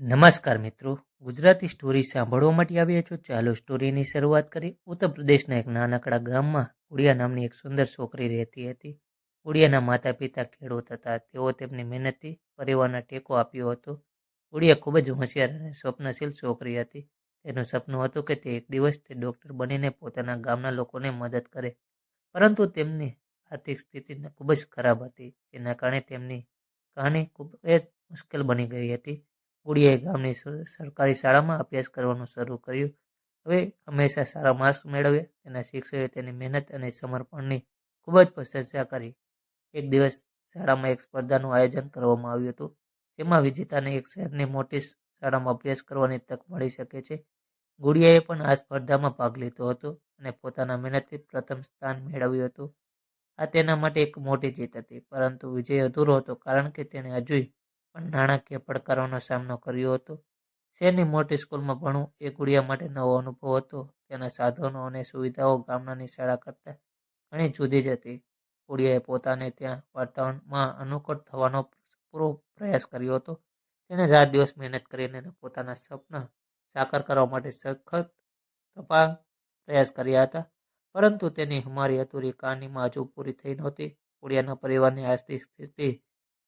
નમસ્કાર મિત્રો. ગુજરાતી સ્ટોરી સાંભળવા માટે આવ્યા છો? ચાલો સ્ટોરીની શરૂઆત કરી ઉત્તર પ્રદેશના એક નાનકડા ગામમાં ઉડિયા નામની એક સુંદર છોકરી રહેતી હતી. ઉડિયાના માતા પિતા ખેડૂત હતા. તેઓ તેમની મહેનતથી પરિવારને ટેકો આપ્યો હતો. ઉડિયા ખૂબ જ હોશિયાર અને સ્વપ્નશીલ છોકરી હતી. તેનું સપનું હતું કે તે એક દિવસ તે ડૉક્ટર બનીને પોતાના ગામના લોકોને મદદ કરે. પરંતુ તેમની આર્થિક સ્થિતિ ખૂબ જ ખરાબ હતી. જેના કારણે તેમની કહાની ખૂબ જ મુશ્કેલ બની ગઈ હતી. ગુડિયાએ ગામની સરકારી શાળામાં અભ્યાસ કરવાનું શરૂ કર્યું. હવે હંમેશા સારા માર્ક્સ મેળવ્યા. તેના શિક્ષકોએ તેની મહેનત અને સમર્પણની ખૂબ જ પ્રશંસા કરી. એક દિવસ શાળામાં એક સ્પર્ધાનું આયોજન કરવામાં આવ્યું હતું, જેમાં વિજેતાને એક શહેરની મોટી શાળામાં અભ્યાસ કરવાની તક મળી શકે છે. ગુડિયાએ પણ આ સ્પર્ધામાં ભાગ લીધો હતો અને પોતાના મહેનતથી પ્રથમ સ્થાન મેળવ્યું હતું. આ તેના માટે એક મોટી જીત હતી, પરંતુ વિજય અધૂરો હતો કારણ કે તેણે હજુય પણ નાણાકીય પડકારોનો સામનો કર્યો હતો. શહેરની મોટી સ્કૂલમાં ભણવું એ ગુડિયા માટે નવો અનુભવ હતો. તેના સાધનો અને સુવિધાઓ ગામનાની શાળા કરતાં ઘણી જુદી જ હતી. ગુડિયાએ પોતાને ત્યાં વાતાવરણમાં અનુકૂળ થવાનો પૂરો પ્રયાસ કર્યો હતો. તેણે રાત દિવસ મહેનત કરીને પોતાના સપના સાકાર કરવા માટે સખત તપા પ્રયાસ કર્યા હતા. પરંતુ તેની હમારી અધૂરી કહાનીમાં હજુ પૂરી થઈ નહોતી. ગુડિયાના પરિવારની આર્થિક સ્થિતિ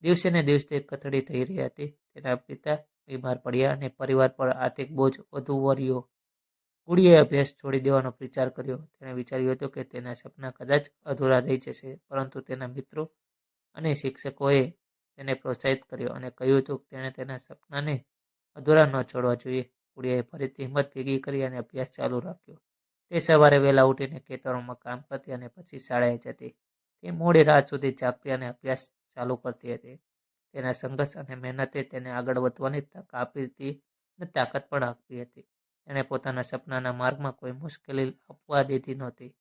દિવસે ને દિવસે કથળી થઈ રહી હતી. તેના પિતા બીમાર પડ્યા અને પરિવાર પર આર્થિક બોજ વધુ વર્યો ગુડીએ અભ્યાસ છોડી દેવાનો વિચાર કર્યો. તેણે વિચાર્યું હતું કે તેના સપના કદાચ અધૂરા રહી જશે, પરંતુ તેના મિત્રો અને શિક્ષકોએ તેને પ્રોત્સાહિત કર્યો અને કહ્યું હતું કે તેણે તેના સપનાને અધૂરા ન છોડવા જોઈએ. ગુડિયાએ ફરીથી હિંમત ભેગી કરી અને અભ્યાસ ચાલુ રાખ્યો. તે સવારે વહેલા ઉઠીને ખેતરોમાં કામ કરતી અને પછી શાળાએ જતી. તે મોડી રાત સુધી જાગતી અને અભ્યાસ ચાલુ કરતી હતી. તેના સંઘર્ષ અને મહેનતે તેને આગળ વધવાની તક આપી હતી અને તાકાત પણ આપી હતી. એણે પોતાના સપનાના માર્ગમાં કોઈ મુશ્કેલી આપવા દીધી નહોતી.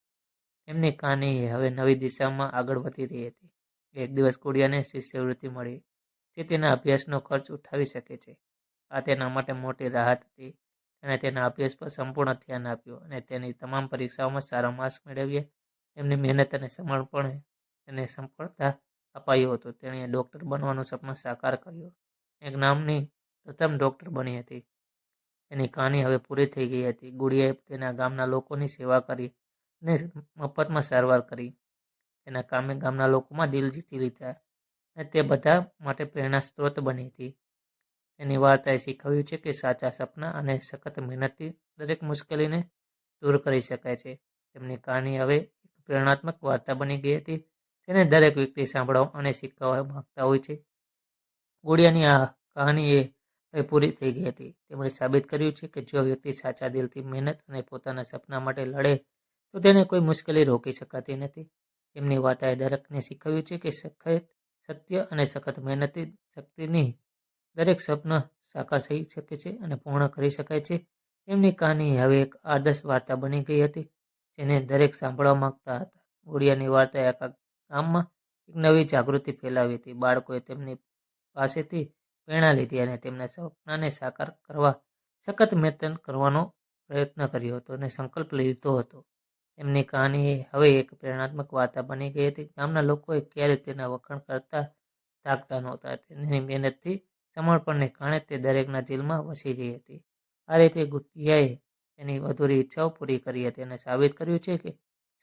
તેમની કહાની હવે નવી દિશામાં આગળ વધી રહી હતી. એક દિવસ કુડિયાને શિષ્યવૃત્તિ મળી. જે તેના અભ્યાસનો ખર્ચ ઉઠાવી શકે છે. આ તેના માટે મોટી રાહત હતી. તેણે તેના અભ્યાસ પર સંપૂર્ણ ધ્યાન આપ્યું અને તેની તમામ પરીક્ષાઓમાં સારા માર્ક્સ મેળવ્યા. તેમની મહેનત અને સમર્પણે એને સફળતા અપાયું હતું. તેણે ડૉક્ટર બનવાનું સપનું સાકાર કર્યું. એક નામની પ્રથમ ડૉક્ટર બની હતી. તેની કહાની હવે પૂરી થઈ ગઈ હતી. ગુડિયાએ તેના ગામના લોકોની સેવા કરી અને મફતમાં સારવાર કરી. તેના કામે ગામના લોકોમાં દિલ જીતી લીધા અને તે બધા માટે પ્રેરણા સ્ત્રોત બની હતી. તેની વાર્તાએ શીખવ્યું છે કે સાચા સપના અને સખત મહેનતથી દરેક મુશ્કેલીને દૂર કરી શકાય છે. તેમની કહાની હવે એક પ્રેરણાત્મક વાર્તા બની ગઈ હતી. જેને દરેક વ્યક્તિ સાંભળવા અને શીખવા માંગતા હોય છે. ગોળિયાની આ કહાની એ પૂરી થઈ ગઈ હતી. તેમણે સાબિત કર્યું છે કે જો વ્યક્તિ સાચા દિલથી મહેનત અને પોતાના સપના માટે લડે, તો તેને કોઈ મુશ્કેલી રોકી શકાતી નથી. તેમની વાર્તાએ દરેકને શીખવ્યું છે કે સખત સત્ય અને સખત મહેનતથી શક્તિની દરેક સપના સાકાર થઈ શકે છે અને પૂર્ણ કરી શકાય છે. તેમની કહાની હવે એક આદર્શ વાર્તા બની ગઈ હતી, જેને દરેક સાંભળવા માંગતા હતા. ગુડિયાની વાર્તા આખા ગામમાં એક નવી જાગૃતિ ફેલાવી હતી. બાળકોએ તેમની પાસેથી પ્રેરણા લીધી અને તેમના સપનાને સાકાર કરવા સખત મહેનત કરવાનો પ્રયત્ન કર્યો હતો અને સંકલ્પ લીધો હતો. તેમની કહાની હવે એક પ્રેરણાત્મક વાર્તા બની ગઈ હતી. ગામના લોકોએ ક્યારેય તેના વખાણ કરતા થાકતા નહોતા. તેની મહેનતથી સમર્પણને કારણે તે દરેકના દિલમાં વસી ગઈ હતી. આ રીતે ગુટિયાએ તેની અધૂરી ઈચ્છાઓ પૂરી કરી હતી અને સાબિત કર્યું છે કે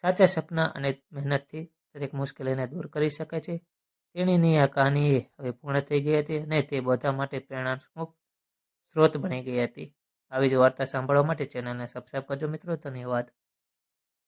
સાચા સપના અને મહેનતથી દરેક મુશ્કેલીને દૂર કરી શકે છે. તેણીની આ કહાની હવે પૂર્ણ થઈ ગઈ હતી અને તે બધા માટે પ્રેરણાત્મક સ્ત્રોત બની ગઈ હતી. આવી જ વાર્તા સાંભળવા માટે ચેનલને સબસ્ક્રાઈબ કરજો મિત્રો. ધન્યવાદ.